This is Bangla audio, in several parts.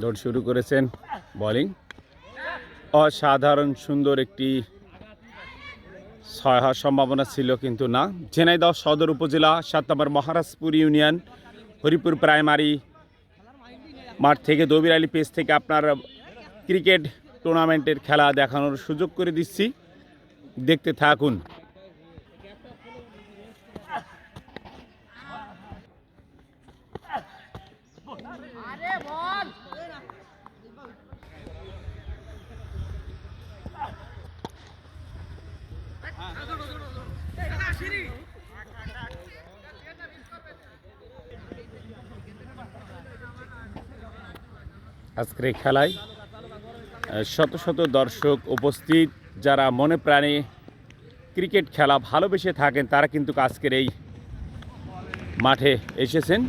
দৌড় শুরু করেছেন বোলিং। অসাধারণ সুন্দর একটি ছয় হওয়ার সম্ভাবনা ছিল কিন্তু না। ঝিনাইদহ সদর উপজেলা, সাত নম্বর মহারাজপুর ইউনিয়ন, হরিপুর প্রাইমারি মাঠ থেকে দবির আলী পেস থেকে আপনার ক্রিকেট টুর্নামেন্টের খেলা দেখানোর সুযোগ করে দিচ্ছি। দেখতে থাকুন। আজকের খেলায় শত শত দর্শক উপস্থিত। যারা মনে প্রাণে ক্রিকেট খেলা ভালোবেসে থাকেন, তারা কিন্তু আজকের এই মাঠে এসেছেন।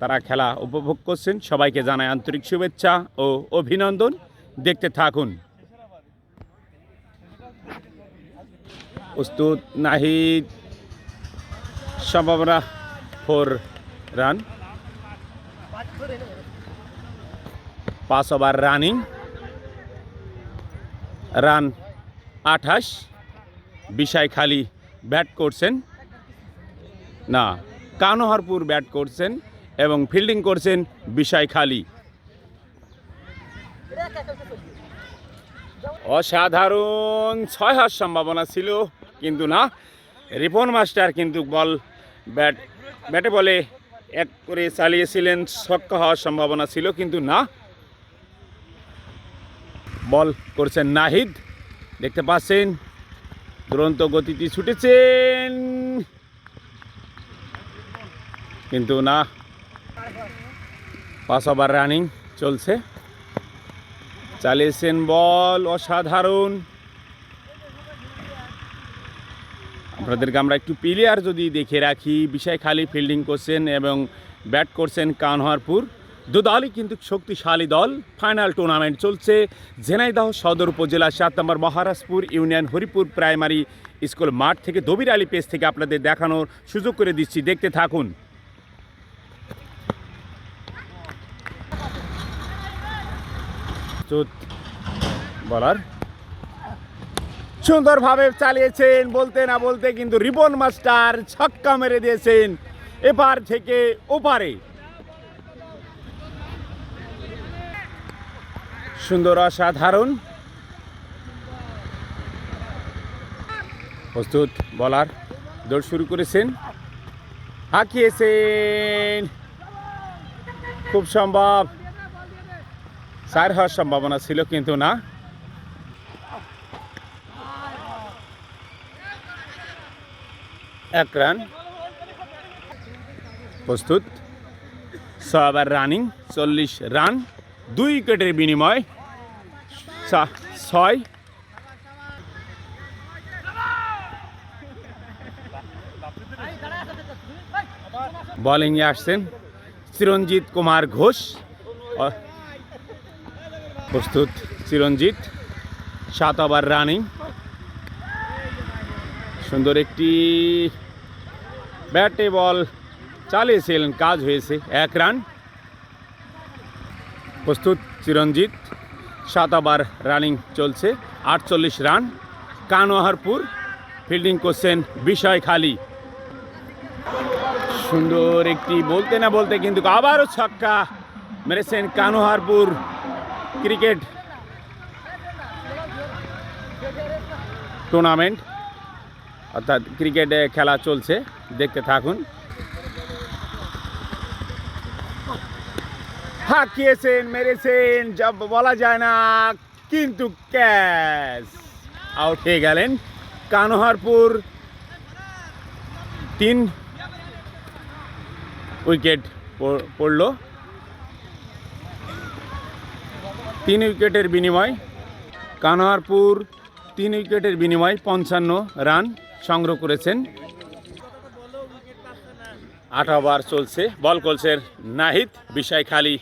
তারা খেলা উপভোগ করছেন। সবাইকে জানায় আন্তরিক শুভেচ্ছা ও অভিনন্দন। দেখতে থাকুন। প্রস্তুত নাহিদ সম্ভাবনা ফোর রান। পাঁচ ওভার রানিং। রান আঠাশ বিশাই খালি ব্যাট করছেন। না, কানোহারপুর ব্যাট করছেন এবং ফিল্ডিং করছেন বিশাই খালি। অসাধারণ ছয় হাত সম্ভাবনা ছিল, কিন্তু না, রিপন মাস্টার কিন্তু বল, ব্যাট, ব্যাটে বলে এক করে চালিয়েছিলেন ছক্কা হওয়ার সম্ভাবনা ছিল, কিন্তু না বল করছেন নাহিদ। দেখতে পাচ্ছেন, দুরন্ত গতিটি ছুটেছেন। কিন্তু না, পাঁচ ওভার রানিং চলছে। চালিয়েছেন বল অসাধারণ। আপনাদেরকে আমরা একটু প্লেয়ার যদি দেখে রাখি বিষয় খালি ফিল্ডিং করছেন এবং ব্যাট করছেন কানহারপুর। দুদলই কিন্তু শক্তিশালী দল। ফাইনাল টুর্নামেন্ট চলছে। ঝেনাইদহ সদর উপজেলা সাত নম্বর Maharajpur union Haripur primary school মাঠ থেকে দবির আলী পেজ থেকে আপনাদের দেখানোর সুযোগ করে দিচ্ছি। দেখতে থাকুন। বলার। সুন্দরভাবে চালিয়েছেন, বলতে না বলতে কিন্তু রিবন মাস্টার ছক্কা মেরে দিয়েছেন। এপার থেকে ওপারে। সুন্দর, অসাধারণ। প্রস্তুত বলার দৌড় শুরু করেছেন। হাঁকিয়েছেন। খুব সম্ভব। সার হওয়ার সম্ভাবনা ছিল, কিন্তু না। এক রান। প্রস্তুত। ছবার রানিং, চল্লিশ রান। দুই উইকেটের বিনিময়। ছয়। বোলিংয়ে আসছেন চিরঞ্জিত কুমার ঘোষ। প্রস্তুত চিরঞ্জিত। সাত ওভার রানিং। সুন্দর একটি ব্যাটে বল চালিয়েছিলেন, কাজ হয়েছে, এক রান। প্রস্তুত চিরঞ্জিত। সাত ওভার রানিং চলছে। আটচল্লিশ রান। কানোহারপুর ফিল্ডিং করছেন বিষয় খালি। সুন্দর একটি বলতে না বলতে কিন্তু আবারও ছক্কা মেরেছেন কানোহারপুর ক্রিকেট টুর্নামেন্ট। অর্থাৎ ক্রিকেটে খেলা চলছে। দেখতে থাকুন। হাঁকিয়েছেন, মেরেছেন যা বলা যায় না, কিন্তু ক্যাচ। আউট হয়ে গেলেন কানোহারপুর। তিন উইকেট পড়ল। তিন উইকেটের বিনিময় কানোহারপুর, তিন উইকেটের বিনিময় পঞ্চান্ন রান সংগ্রহ করেছেন। আট ওভার চলছে, বল করছে নাহিদ, বিষয় খালি।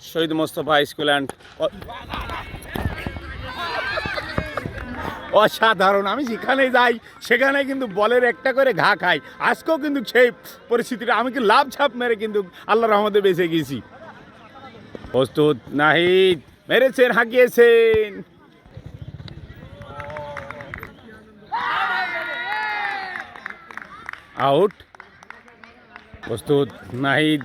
শহীদ মোস্তফা স্কুল অ্যান্ড অসাধারণ। আমি যেখানে যাই সেখানে কিন্তু বলের একটা করে ঘা খাই। আজকেও কিন্তু সেই পরিস্থিতিটা, আমি কি লাভ ছাপ মেরে কিন্তু আল্লাহ রহমতে বেঁচে গেছি। প্রস্তুত নাহিদ, মেরেছেন, হাঁকিয়েছেন। আউট। প্রস্তুত নাহিদ।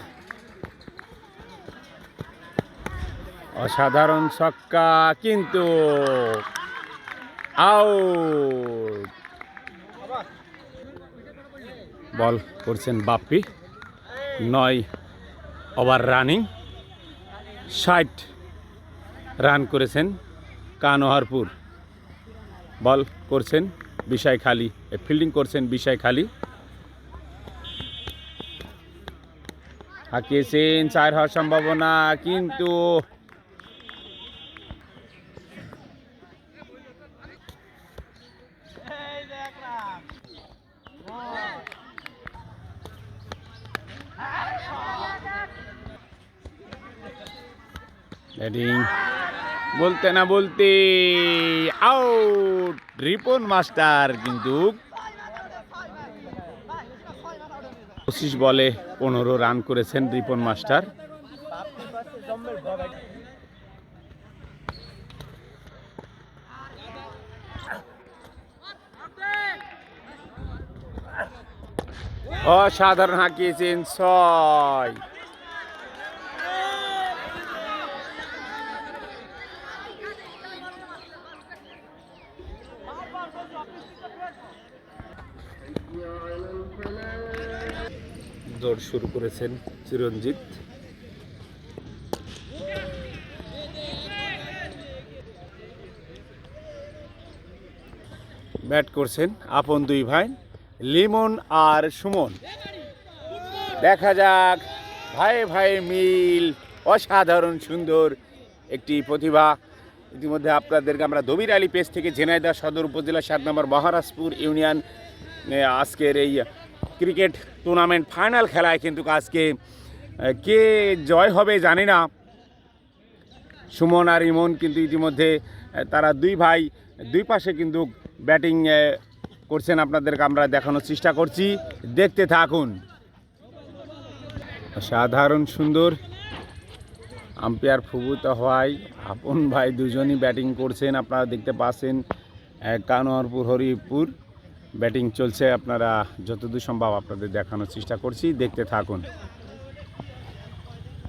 অসাধারণ ছক্কা, কিন্তু আউট। বল করছেন বাপ্পি। নয় ওভার রানিং। ষাট রান করেছেন কানোহারপুর। বল করছেন বিষয় খালি ফিল্ডিং করছেন বিষয় খালি। হাঁকিয়েছেন, চার হওয়ার সম্ভাবনা, কিন্তু ব্যাটিং বলতে না বলতে আউট রিপন মাস্টার কিন্তু পঁচিশ বলে পনেরো রান করেছেন রিপন মাস্টার। অসাধারণ হাঁকিয়েছেন ছয়। দৌড় শুরু করেছেন চিরঞ্জিত। ব্যাট করছেন আপন দুই ভাই। লিমন আর সুমন। দেখা যাক, ভাই ভাই মিল, অসাধারণ সুন্দর একটি প্রতিভা। ইতিমধ্যে আপনাদেরকে আমরা দবির আলী পেজ থেকে ঝেনাইদহ সদর উপজেলা সাত নম্বর মহারাজপুর ইউনিয়ন আজকের এই ক্রিকেট টুর্নামেন্ট ফাইনাল খেলায় কিন্তু আজকে কে জয় হবে জানি না। সুমন আর ইমন কিন্তু ইতিমধ্যে তারা দুই ভাই, দুই পাশে কিন্তু ব্যাটিং করছেন আপনাদেরকে আমরা দেখানোর চেষ্টা করছি। দেখতে থাকুন। সাধারণ সুন্দর আম্পায়ার ফুবুত হওয়ায় আপন ভাই দুজনই ব্যাটিং করছেন, আপনারা দেখতে পাচ্ছেন কানোয়ারপুর, হরিপুর ব্যাটিং চলছে। আপনারা যতদূর সম্ভব আপনাদের দেখানোর চেষ্টা করছি। দেখতে থাকুন।